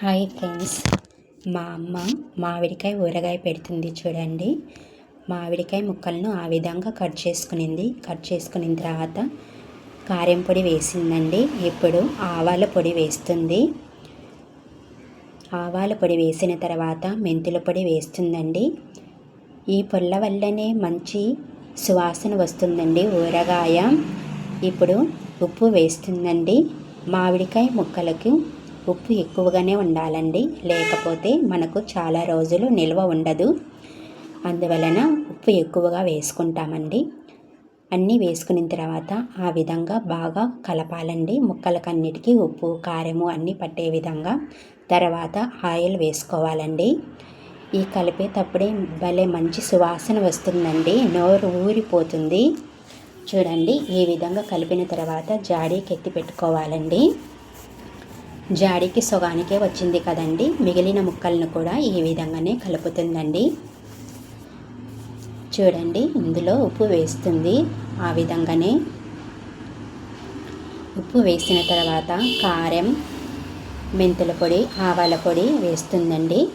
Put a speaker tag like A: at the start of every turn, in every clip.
A: Hi friends. మా అమ్మ మామిడికాయ ఊరగాయ పెడుతుంది చూడండి. మామిడికాయ ముక్కలను ఆ విధంగా కట్ చేసుకునింది. కట్ చేసుకున్న తర్వాత కారం పొడి వేసిందండి. ఇప్పుడు ఆవాల పొడి వేస్తుంది. ఆవాల పొడి వేసిన తర్వాత మెంతుల పొడి వేస్తుందండి. ఈ పొల్ల వల్లనే మంచి సువాసన వస్తుందండి ఊరగాయ. ఇప్పుడు ఉప్పు వేస్తుందండి. మామిడికాయ ముక్కలకు ఉప్పు ఎక్కువగానే ఉండాలండి. లేకపోతే మనకు చాలా రోజులు నిల్వ ఉండదు. అందువలన ఉప్పు ఎక్కువగా వేసుకుంటామండి. అన్నీ వేసుకున్న తర్వాత ఆ విధంగా బాగా కలపాలండి. ముక్కలకన్నిటికీ ఉప్పు కారము అన్నీ పట్టే విధంగా తర్వాత ఆయిల్ వేసుకోవాలండి. ఈ కలిపేటప్పుడే భలే మంచి సువాసన వస్తుందండి. నోరు ఊరిపోతుంది. చూడండి ఈ విధంగా కలిపిన తర్వాత జాడీకి ఎత్తి పెట్టుకోవాలండి. జాడికి సొగానికే వచ్చింది కదండి. మిగిలిన ముక్కలను కూడా ఈ విధంగానే కలుపుతుందండి. చూడండి ఇందులో ఉప్పు వేస్తుంది. ఆ విధంగానే ఉప్పు వేసిన తర్వాత కారం మెంతుల పొడి ఆవాల పొడి వేస్తుందండి.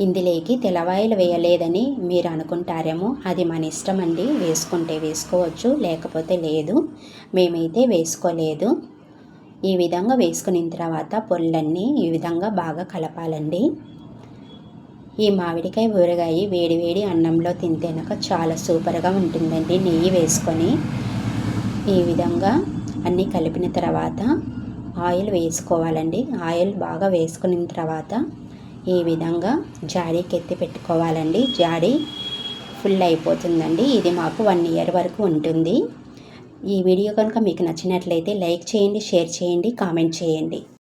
A: ఇందులోకి తెల్లవాయిలు వేయలేదని మీరు అనుకుంటారేమో అది మన ఇష్టం అండి వేసుకుంటే వేసుకోవచ్చు లేకపోతే లేదు. మేమైతే వేసుకోలేదు. ఈ విధంగా వేసుకున్న తర్వాత పొల్లన్నీ ఈ విధంగా బాగా కలపాలండి. ఈ మామిడికాయ ఊరగాయ వేడి వేడి అన్నంలో తింటేనక చాలా సూపర్గా ఉంటుందండి నెయ్యి వేసుకొని. ఈ విధంగా అన్నీ కలిపిన తర్వాత ఆయిల్ వేసుకోవాలండి. ఆయిల్ బాగా వేసుకున్న తర్వాత ఈ విధంగా జాడీకి ఎత్తి పెట్టుకోవాలండి. జాడీ ఫుల్ అయిపోతుందండి. ఇది మాకు వన్ ఇయర్ వరకు ఉంటుంది. ఈ వీడియో కనుక మీకు నచ్చినట్లయితే లైక్ చేయండి షేర్ చేయండి కామెంట్ చేయండి.